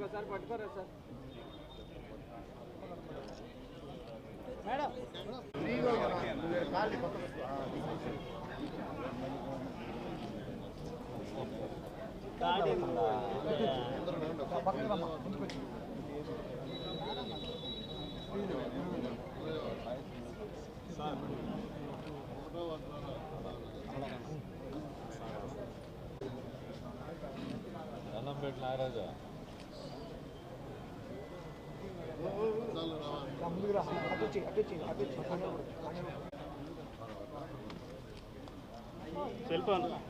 ఇంకోసారి పట్టుకోరా sir. Madam. దండం పెట్టిన 얘들아 아꼈지 아꼈지 아꼈지 셀폰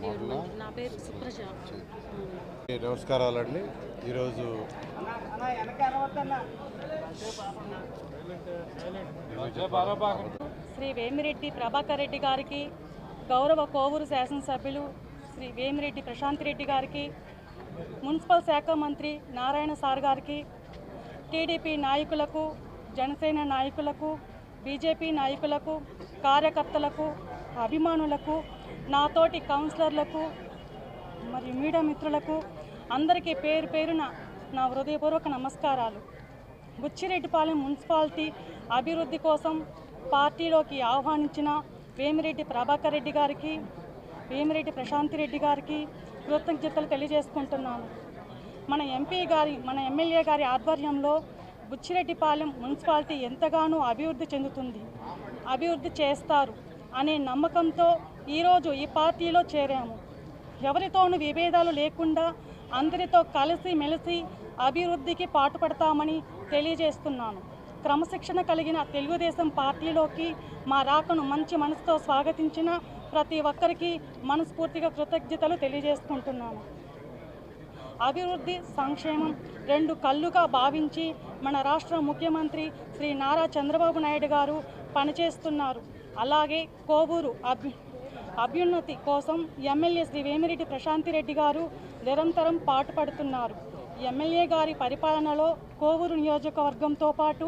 నా పేరు సుప్రజ. నమస్కారాలండి. ఈరోజు శ్రీ వేమిరెడ్డి ప్రభాకర్ రెడ్డి గారికి గౌరవ కోవూరు శాసనసభ్యులు శ్రీ వేమిరెడ్డి ప్రశాంత్ రెడ్డి గారికి మున్సిపల్ శాఖ మంత్రి నారాయణ సార్ గారికి టీడీపీ నాయకులకు జనసేన నాయకులకు బీజేపీ నాయకులకు కార్యకర్తలకు అభిమానులకు నాతోటి కౌన్సిలర్లకు మరియు మీడియా మిత్రులకు అందరికీ పేరు పేరున నా హృదయపూర్వక నమస్కారాలు. బుచ్చిరెడ్డిపాలెం మున్సిపాలిటీ అభివృద్ధి కోసం పార్టీలోకి ఆహ్వానించిన వేమిరెడ్డి ప్రభాకర్ రెడ్డి గారికి వేమిరెడ్డి ప్రశాంతి రెడ్డి గారికి కృతజ్ఞతలు తెలియజేసుకుంటున్నాను. మన ఎంపీ గారి మన ఎమ్మెల్యే గారి ఆధ్వర్యంలో బుచ్చిరెడ్డిపాలెం మున్సిపాలిటీ ఎంతగానో అభివృద్ధి చెందుతుంది అభివృద్ధి చేస్తారు అనే నమ్మకంతో ఈరోజు ఈ పార్టీలో చేరాము. ఎవరితోనూ విభేదాలు లేకుండా అందరితో కలిసి మెలిసి అభివృద్ధికి పాటుపడతామని తెలియజేస్తున్నాను. క్రమశిక్షణ కలిగిన తెలుగుదేశం పార్టీలోకి మా రాకను మంచి మనసుతో స్వాగతించిన ప్రతి ఒక్కరికి మనస్ఫూర్తిగా కృతజ్ఞతలు తెలియజేసుకుంటున్నాను. అభివృద్ధి సంక్షేమం రెండు కళ్ళుగా భావించి మన రాష్ట్ర ముఖ్యమంత్రి శ్రీ నారా చంద్రబాబు నాయుడు గారు పనిచేస్తున్నారు. అలాగే కోవూరు అభి అభ్యున్నతి కోసం ఎమ్మెల్యే శ్రీ వేమిరెడ్డి ప్రశాంతి రెడ్డి గారు నిరంతరం పాటుపడుతున్నారు. ఎమ్మెల్యే గారి పరిపాలనలో కోవూరు నియోజకవర్గంతో పాటు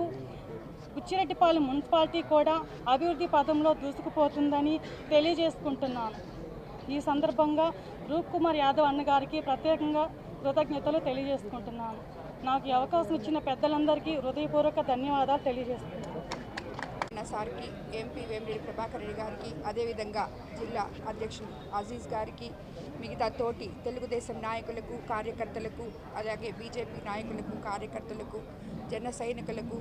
బుచ్చిరెడ్డిపాలెం మున్సిపాలిటీ కూడా అభివృద్ధి పదంలో దూసుకుపోతుందని తెలియజేసుకుంటున్నాను. ఈ సందర్భంగా రూప్ కుమార్ యాదవ్ అన్నగారికి ప్రత్యేకంగా కృతజ్ఞతలు తెలియజేసుకుంటున్నాను. నాకు ఈ అవకాశం ఇచ్చిన పెద్దలందరికీ హృదయపూర్వక ధన్యవాదాలు తెలియజేస్తున్నాను. అన్న సార్కి ఎంపీ వేమిరెడ్డి ప్రభాకర్ రెడ్డి గారికి అదేవిధంగా జిల్లా అధ్యక్షులు అజీజ్ గారికి మిగతా తోటి తెలుగుదేశం నాయకులకు కార్యకర్తలకు అలాగే బీజేపీ నాయకులకు కార్యకర్తలకు జన సైనికులకు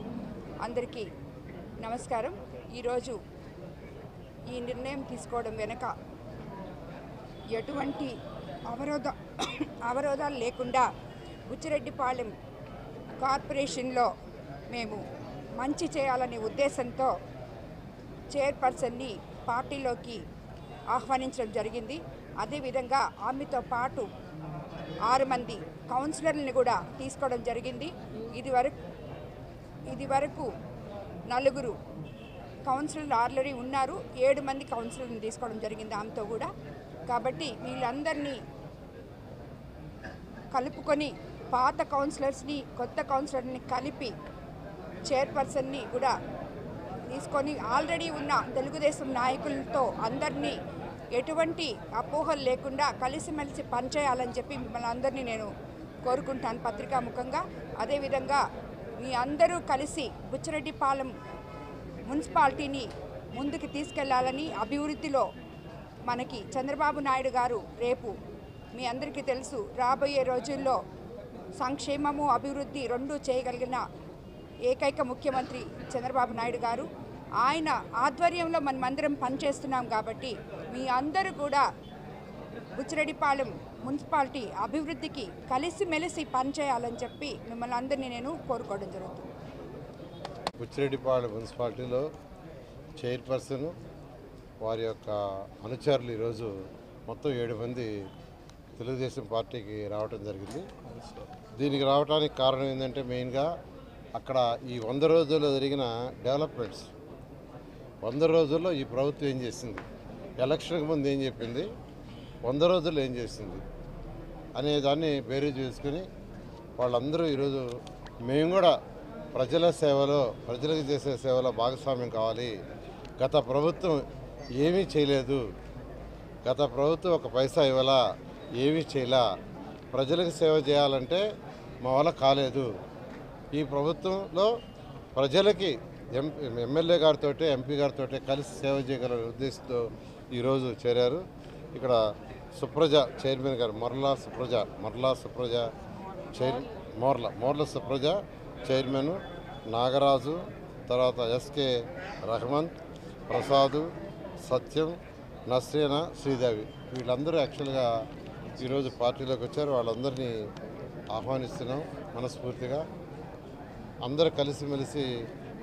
అందరికీ నమస్కారం. ఈరోజు ఈ నిర్ణయం తీసుకోవడం వెనక ఎటువంటి అవరోధ అవరోధాలు లేకుండా బుచ్చిరెడ్డిపాలెం కార్పొరేషన్లో మేము మంచి చేయాలనే ఉద్దేశంతో చైర్పర్సన్ని పార్టీలోకి ఆహ్వానించడం జరిగింది. అదేవిధంగా ఆమెతో పాటు ఆరు మంది కౌన్సిలర్ని కూడా తీసుకోవడం జరిగింది. ఇది వరకు ఇది వరకు నలుగురు కౌన్సిలర్లు ఆల్రెడీ ఉన్నారు. ఏడు మంది కౌన్సిలర్ని తీసుకోవడం జరిగింది ఆమెతో కూడా. కాబట్టి వీళ్ళందరినీ కలుపుకొని పాత కౌన్సిలర్స్ని కొత్త కౌన్సిలర్ని కలిపి చైర్పర్సన్ని కూడా తీసుకొని ఆల్రెడీ ఉన్న తెలుగుదేశం నాయకులతో అందరినీ ఎటువంటి అపోహలు లేకుండా కలిసిమెలిసి పనిచేయాలని చెప్పి మిమ్మల్ని అందరినీ నేను కోరుకుంటాను పత్రికా ముఖంగా. అదేవిధంగా మీ అందరూ కలిసి బుచ్చిరెడ్డిపాలెం మున్సిపాలిటీని ముందుకు తీసుకెళ్ళాలని అభివృద్ధిలో మనకి చంద్రబాబు నాయుడు గారు రేపు మీ అందరికీ తెలుసు రాబోయే రోజుల్లో సంక్షేమము అభివృద్ధి రెండు చేయగలిగిన ఏకైక ముఖ్యమంత్రి చంద్రబాబు నాయుడు గారు. ఆయన ఆధ్వర్యంలో మనమందరం పనిచేస్తున్నాం కాబట్టి మీ అందరూ కూడా బుచ్చిరెడ్డిపాలెం మున్సిపాలిటీ అభివృద్ధికి కలిసిమెలిసి పనిచేయాలని చెప్పి మిమ్మల్ని అందరినీ నేను కోరుకోవడం జరుగుతుంది. బుచ్చిరెడ్డిపాలెం మున్సిపాలిటీలో చైర్పర్సన్ వారి యొక్క అనుచరులు ఈరోజు మొత్తం ఏడు మంది తెలుగుదేశం పార్టీకి రావడం జరిగింది. దీనికి రావడానికి కారణం ఏంటంటే మెయిన్గా అక్కడ ఈ వంద రోజుల్లో జరిగిన డెవలప్మెంట్స్. వంద రోజుల్లో ఈ ప్రభుత్వం ఏం చేసింది? ఎలక్షన్కి ముందు ఏం చెప్పింది? వంద రోజుల్లో ఏం చేసింది? అనే దాన్ని బేరీజ్ చేసుకుని వాళ్ళందరూ ఈరోజు మేము కూడా ప్రజల సేవలో ప్రజలకు చేసే సేవలో భాగస్వామ్యం కావాలి. గత ప్రభుత్వం ఏమీ చేయలేదు. గత ప్రభుత్వం ఒక పైసా ఇవ్వాల? ఏమీ చేయలా? ప్రజలకు సేవ చేయాలంటే మా వల్ల కాలేదు. ఈ ప్రభుత్వంలో ప్రజలకి ఎం ఎమ్మెల్యే గారితో ఎంపీ గారితో కలిసి సేవ చేయగల ఉద్దేశంతో ఈరోజు చేరారు. ఇక్కడ సుప్రజ చైర్మన్ గారు మొర్లా సుప్రజ మొర్లా సుప్రజ చైర్ మోర్ల మోర్ల సుప్రజ చైర్మన్ నాగరాజు తర్వాత ఎస్కే రహమాన్ ప్రసాదు సత్యం నస్రీన శ్రీదేవి. వీళ్ళందరూ యాక్చువల్గా ఈరోజు పార్టీలోకి వచ్చారు. వాళ్ళందరినీ ఆహ్వానిస్తున్నాం మనస్ఫూర్తిగా. అందరూ కలిసిమెలిసి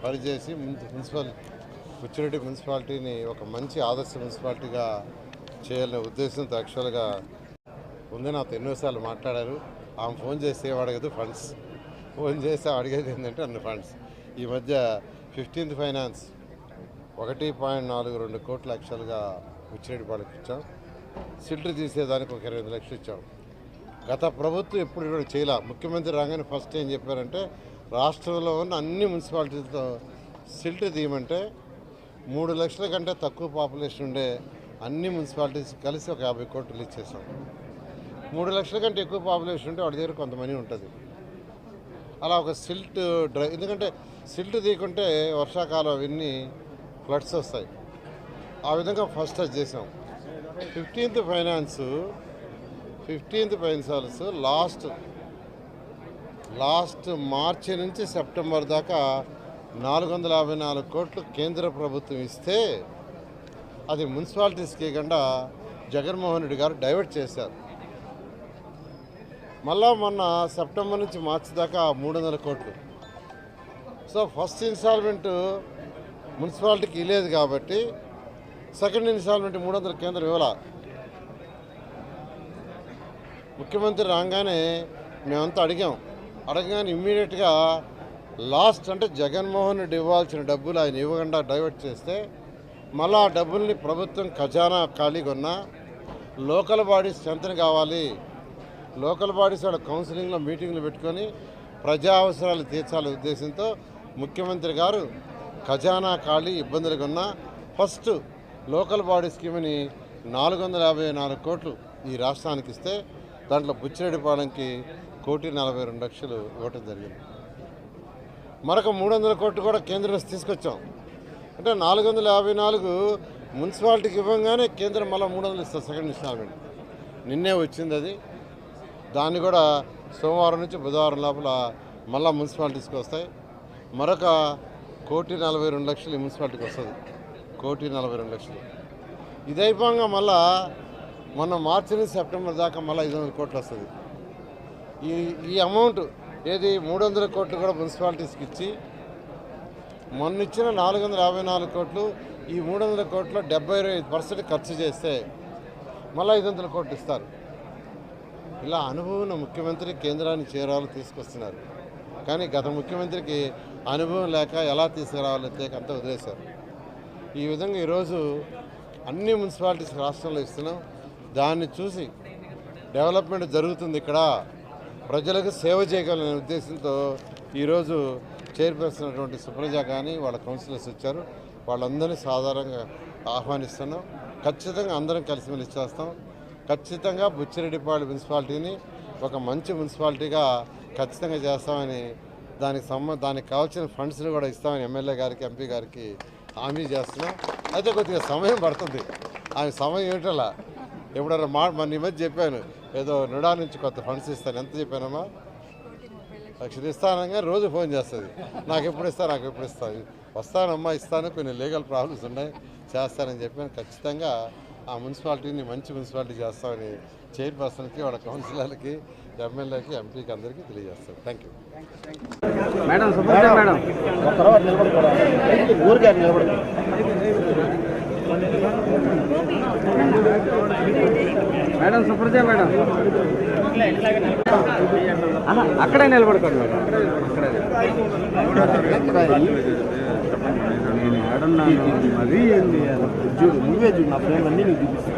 పనిచేసి మున్సిపల్ పుచ్చిరెడ్డి మున్సిపాలిటీని ఒక మంచి ఆదర్శ మున్సిపాలిటీగా చేయాలనే ఉద్దేశంతో యాక్చువల్గా ముందే నాతో ఎన్నోసార్లు మాట్లాడారు. ఆమె ఫోన్ చేస్తే అడగదు ఫండ్స్. ఫోన్ చేస్తే అడిగేది ఏంటంటే అన్ని ఫండ్స్. ఈ మధ్య ఫిఫ్టీన్త్ ఫైనాన్స్ ఒకటి పాయింట్ నాలుగు రెండు కోట్ల లక్షలుగా ఉచ్చిరెడ్డిపాడుకు ఇచ్చాం. సిల్టర్ తీసేదానికి ఒక ఇరవై ఐదు లక్షలు ఇచ్చాం. గత ప్రభుత్వం ఎప్పుడు కూడా చేయలే. ముఖ్యమంత్రి రాగానే ఫస్ట్ ఏం చెప్పారంటే రాష్ట్రంలో ఉన్న అన్ని మున్సిపాలిటీలతో సిల్ట్ తీయమంటే మూడు లక్షల కంటే తక్కువ పాపులేషన్ ఉండే అన్ని మున్సిపాలిటీస్ కలిసి ఒక యాభై కోట్లు ఇచ్చేసాం మూడు లక్షల కంటే ఎక్కువ పాపులేషన్ ఉంటే వాడి దగ్గర కొంత మనీ ఉంటుంది. అలా ఒక సిల్ట్ డ్రై ఎందుకంటే సిల్ట్ తీయకుంటే వర్షాకాలం అవన్నీ ఫ్లడ్స్ వస్తాయి. ఆ విధంగా ఫస్ట్ టచ్ చేసాం fifteenth finance fifteenth finance last last March నుంచి సెప్టెంబర్ దాకా నాలుగు వందల యాభై నాలుగు కోట్లు కేంద్ర ప్రభుత్వం ఇస్తే అది మున్సిపాలిటీస్కి ఇవ్వకుండా జగన్మోహన్ రెడ్డి గారు డైవర్ట్ చేశారు. మళ్ళా మొన్న సెప్టెంబర్ నుంచి మార్చి దాకా మూడు వందల కోట్లు. సో ఫస్ట్ ఇన్స్టాల్మెంట్ మున్సిపాలిటీకి ఇవ్వలేదు కాబట్టి సెకండ్ ఇన్స్టాల్మెంట్ మూడు వందల కేంద్రం ఇవ్వాల ముఖ్యమంత్రి రాగానే మేమంతా అడిగాం అడగగానే ఇమ్మీడియట్గా లాస్ట్ అంటే జగన్మోహన్ రెడ్డి ఇవ్వాల్సిన డబ్బులు ఆయన ఇవ్వకుండా డైవర్ట్ చేస్తే మళ్ళీ ఆ డబ్బుల్ని ప్రభుత్వం ఖజానా ఖాళీగా ఉన్న లోకల్ బాడీస్ స్ట్రెంత్ కావాలి. లోకల్ బాడీస్ వాళ్ళ కౌన్సిలింగ్లో మీటింగ్లు పెట్టుకొని ప్రజా అవసరాలు తీర్చాలనే ఉద్దేశంతో ముఖ్యమంత్రి గారు ఖజానా ఖాళీ ఇబ్బందులుగా ఉన్న ఫస్ట్ లోకల్ బాడీ స్కీమ్ని నాలుగు వందల యాభై నాలుగు కోట్లు ఈ రాష్ట్రానికి ఇస్తే దాంట్లో బుచ్చిరెడ్డిపాలెంకి కోటి నలభై రెండు లక్షలు ఇవ్వటం జరిగింది. మరొక మూడు వందల కోట్లు కూడా కేంద్రం నుంచి తీసుకొచ్చాం. అంటే నాలుగు వందల యాభై నాలుగు మున్సిపాలిటీకి ఇవ్వగానే కేంద్రం మళ్ళీ మూడు వందలు ఇస్తారు సెకండ్ ఇన్స్టాల్మెంట్ నిన్నే వచ్చింది అది. దాన్ని కూడా సోమవారం నుంచి బుధవారం లోపల మళ్ళీ మున్సిపాలిటీస్కి వస్తాయి. మరొక కోటి నలభై రెండు లక్షలు మున్సిపాలిటీకి వస్తుంది. కోటి నలభై రెండు లక్షలు. ఇది అయిపోగా మళ్ళా మొన్న మార్చి నుంచి సెప్టెంబర్ దాకా మళ్ళీ ఐదు వందల కోట్లు వస్తుంది. ఈ ఈ అమౌంట్ ఏది మూడు వందల కోట్లు కూడా మున్సిపాలిటీస్కి ఇచ్చి మొన్న ఇచ్చిన నాలుగు వందల యాభై నాలుగు కోట్లు ఈ మూడు వందల కోట్లు డెబ్బై ఐదు పర్సెంట్ ఖర్చు చేస్తే మళ్ళీ ఐదు వందల కోట్లు ఇస్తారు. ఇలా అనుభవం ఉన్న ముఖ్యమంత్రి కేంద్రాన్ని చేరాలని తీసుకొస్తున్నారు. కానీ గత ముఖ్యమంత్రికి అనుభవం లేక ఎలా తీసుకురావాలో తెలియక అంతా వదిలేశారు. ఈ విధంగా ఈరోజు అన్ని మున్సిపాలిటీస్ రాష్ట్రంలో ఇస్తున్నాం. దాన్ని చూసి డెవలప్మెంట్ జరుగుతుంది ఇక్కడ. ప్రజలకు సేవ చేయగలనే ఉద్దేశంతో ఈరోజు చైర్పర్సన్ అటువంటి సుప్రజ కానీ వాళ్ళ కౌన్సిలర్స్ వచ్చారు. వాళ్ళందరినీ సాధారణంగా ఆహ్వానిస్తున్నాం. ఖచ్చితంగా అందరం కలిసిమెలిసి చేస్తాం. ఖచ్చితంగా బుచ్చిరెడ్డిపాడు మున్సిపాలిటీని ఒక మంచి మున్సిపాలిటీగా ఖచ్చితంగా చేస్తామని దానికి సంబ దానికి కావాల్సిన ఫండ్స్ని కూడా ఇస్తామని ఎమ్మెల్యే గారికి ఎంపీ గారికి హామీ చేస్తున్నాం. అయితే కొద్దిగా సమయం పడుతుంది. ఆమె సమయం ఏమిటలా? ఎప్పుడన్నా మా మన ఈ మధ్య చెప్పాను. ఏదో నుడా నుంచి కొత్త ఫండ్స్ ఇస్తాను ఎంత చెప్పానమ్మా? లక్షలు ఇస్తానంగా రోజు ఫోన్ చేస్తుంది. నాకు ఎప్పుడు ఇస్తా నాకు ఎప్పుడు ఇస్తాను వస్తానమ్మా ఇస్తాను. కొన్ని లీగల్ ప్రాబ్లమ్స్ ఉన్నాయి. చేస్తానని చెప్పాను. ఖచ్చితంగా ఆ మున్సిపాలిటీని మంచి మున్సిపాలిటీ చేస్తామని చైర్పర్సన్కి వాళ్ళ కౌన్సిలర్కి ఎమ్మెల్యేకి ఎంపీకి అందరికీ తెలియజేస్తాను. Thank you. Madam madam. ఊరికే మేడం సుప్రజ మేడం. అక్కడే నిలబడుకోండి మేడం. నేను ఏడున్నాను. మరీ ఏంది? నువ్వే చూడు నా ఫ్రెండ్ అన్నీ నీకు చూపిస్తాను